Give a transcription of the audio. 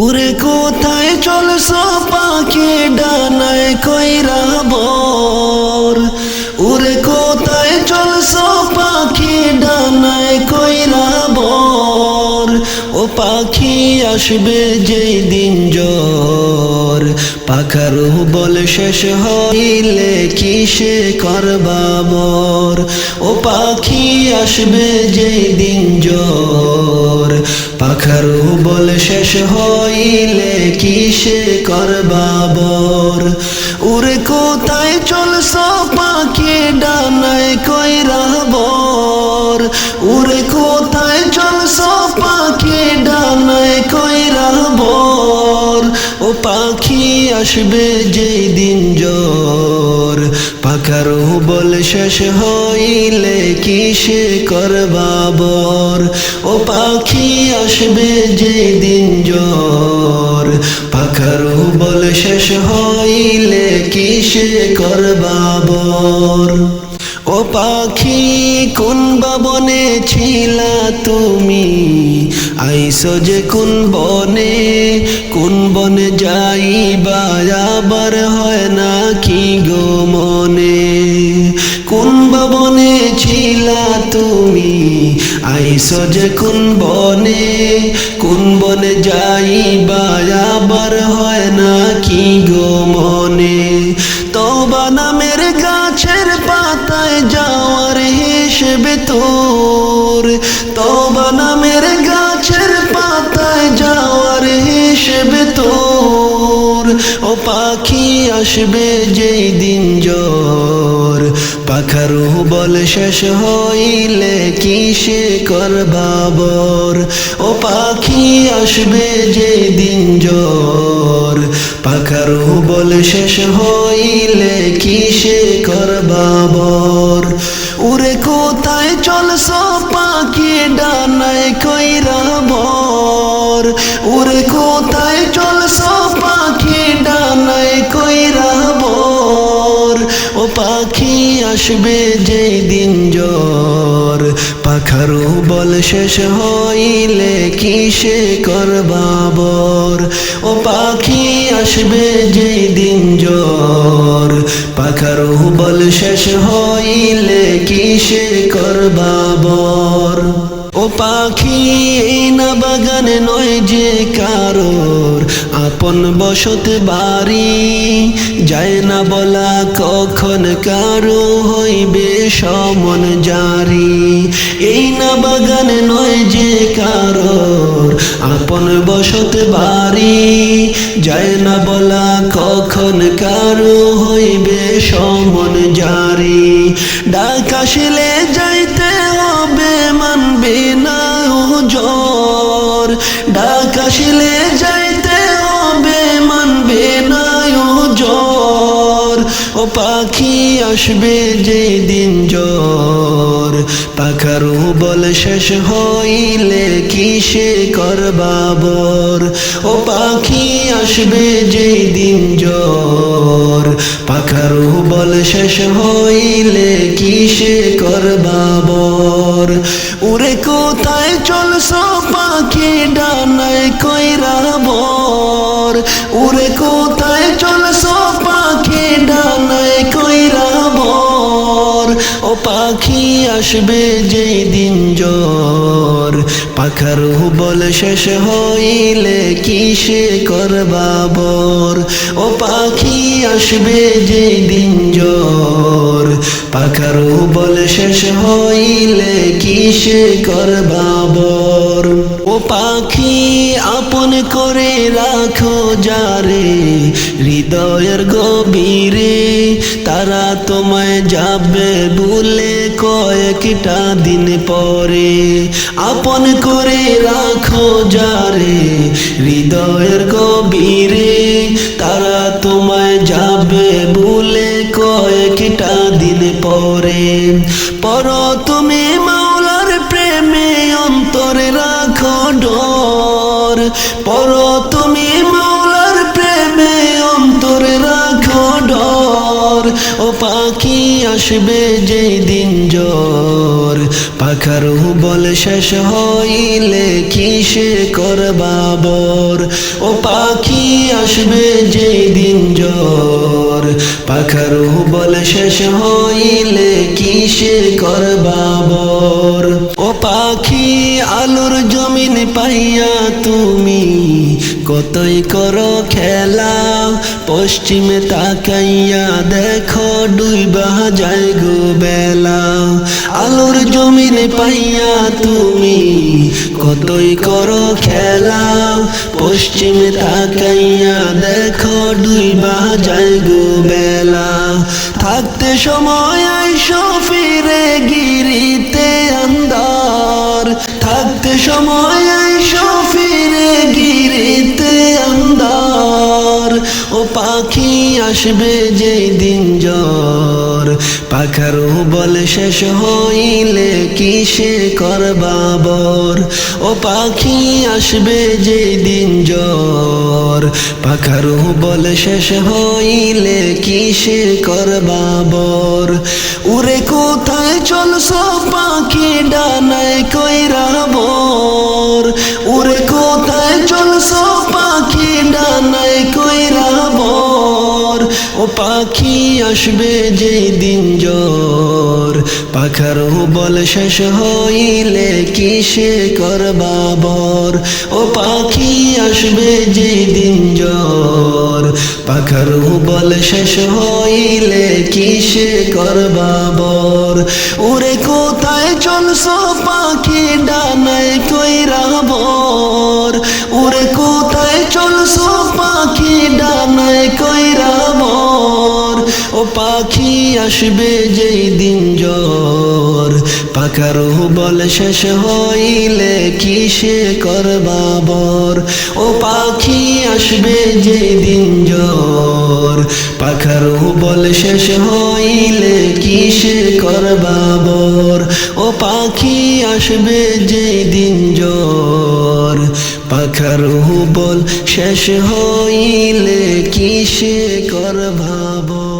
উরে কোথায় চলছ পাখি ডানায় কইরা বর। উরে কোথায় চলছ পাখি ডানায় কইরা বর। ও পাখি আসবে যেই দিন জোর পাখার বল শেষ হইলে কিসে করবাবর ও পাখি আসবে যেই দিন জ্বর। পাখার বল শেষ হইলে কিসে করবাবর উরে কোথায় চলছ পাখি ডানায় কইরা বর? উরে কোথায় চলছ পাখি ডানায় কইরা বর? ও পাখি আসবে যেই দিন জ্বর। পাখার বল শেষ হইলে কিসে করবাবর? ও পাখি আসবে যে দিন জ্বর পাখার বল শেষ হইলে কিসে করবাবর? ও পাখি, কোন বনে ছিলা তুমি? আইসো যে কোন বনে কোন বনে যাই আবার হয় না কি গো মনে? কোন বনে ছিলা তুমি? আইসো যে কোন বনে কোন বনে যাই আবার হয় না কি গো মনে? তবা নামের গাছের পাখি আসবে যেই দিন জ্বর। পাখারু বল শেষ হইলে কিসে করবাবর ও পাখি আসবে যেই দিন জ্বর। পাখারু বল শেষ হইলে কিসে করবাবর উরে কোথায় চলছ পাখি ডানায় কইরা বর? উরে কোথায় আসবে যেই দিন জ্বর। পাখারু বল শেষ হইলে কিসে করবাবর ও পাখি আসবে যেই দিন জ্বর। পাখারু বল শেষ হইলে কিসে করবাবর ও পাখি, এই না বাগানে নয় যে কারোর আপন বসত বাড়ি। যায় না বলা কখন কারও হইবে সমন জারি। এই না বাগান নয় যে কারোর আপন বসত বাড়ি। যায় না বলা কখন কারও হইবে সমন জারি। ডাক আসলে যাইতে হবে মানবে না ও জ্বর। ডাক আসলে যাইতে পাখি আসবে যে দিন জ্বর। পাখারু বল শেষ হইলে কিসে করবাবর ও পাখি আসবে যে দিন জ্বর। পাখারু বল শেষ হইলে কিসে করবাবর উরে কোথায় চলছ পাখি ডানায় কইরা বর? উরে কোথায় চলছ ডানায় কইরা বর ও পাখি আসবে যেই দিন জ্বর পাখার বল শেষ হইলে কিসে করবাবর ও পাখি আসবে যেই দিন জ্বর। পাখারু বল শেষ হইলে কিসে করবাবর? ও পাখি আপন করে রাখো যারে, হৃদয়ের গভীরে। তারা তোমায় যাবে বলে কয়েকটা দিন পরে। আপন করে রাখো যারে, হৃদয়ের গভীরে। তারা তোমায় যাবে বলে কয়েকটা দিন পরে। পর তুমি মাওলার প্রেমে অন্তরে রাখো ডর। পর তুমি মাওলার প্রেমে অন্তরে রাখো ডর। ও পাখি আসবে যে দিন জ্বর পাখার বল শেষ হইলে কিসে করবাবর ও পাখি আসবে যে দিন জ্বর। পাখার বল শেষ হইলে কিসে করবাবর ও পাখি আলোর জমিন পাইয়া তুমি কতই করো খেলা পশ্চিমে তাকাইয়া দেখো ডুইবা যায় গো বেলা আলুর জমিন পাইয়া তুমি কতই করো খেলা পশ্চিমে তাকাইয়া দেখো ডুইবা যায় গো বেলা থাকতে সময় আইসো ফিরে গিরিতে আন্দার থাকতে সময় আসবে যে দিন জ্বর। পাখার বল শেষ হইলে কিসে করবাবর ও পাখি আসবে যে দিন জ্বর। পাখার বল শেষ হইলে কিসে করবাবর উরে কোথায় চলছো পাখি ডানায় কইরা পাখি আসবে যে দিন জ্বর। পাখার বল শেষ হইলে কিসে করবাবর ও পাখি আসবে যে দিন জ্বর। পাখার বল শেষ হইলে কিসে করবাবর উরে কোথায় চলছো পাখি? আসবে যেই দিন জ্বর। পাখার বল শেষ হইলে কিসে করবাবর ও পাখি আসবে যেই দিন জ্বর। পাখার বল শেষ হইলে কিসে করবাবর ও পাখি আসবে যেই দিন জ্বর। পাখার বল শেষ হইলে কিসে করবাবর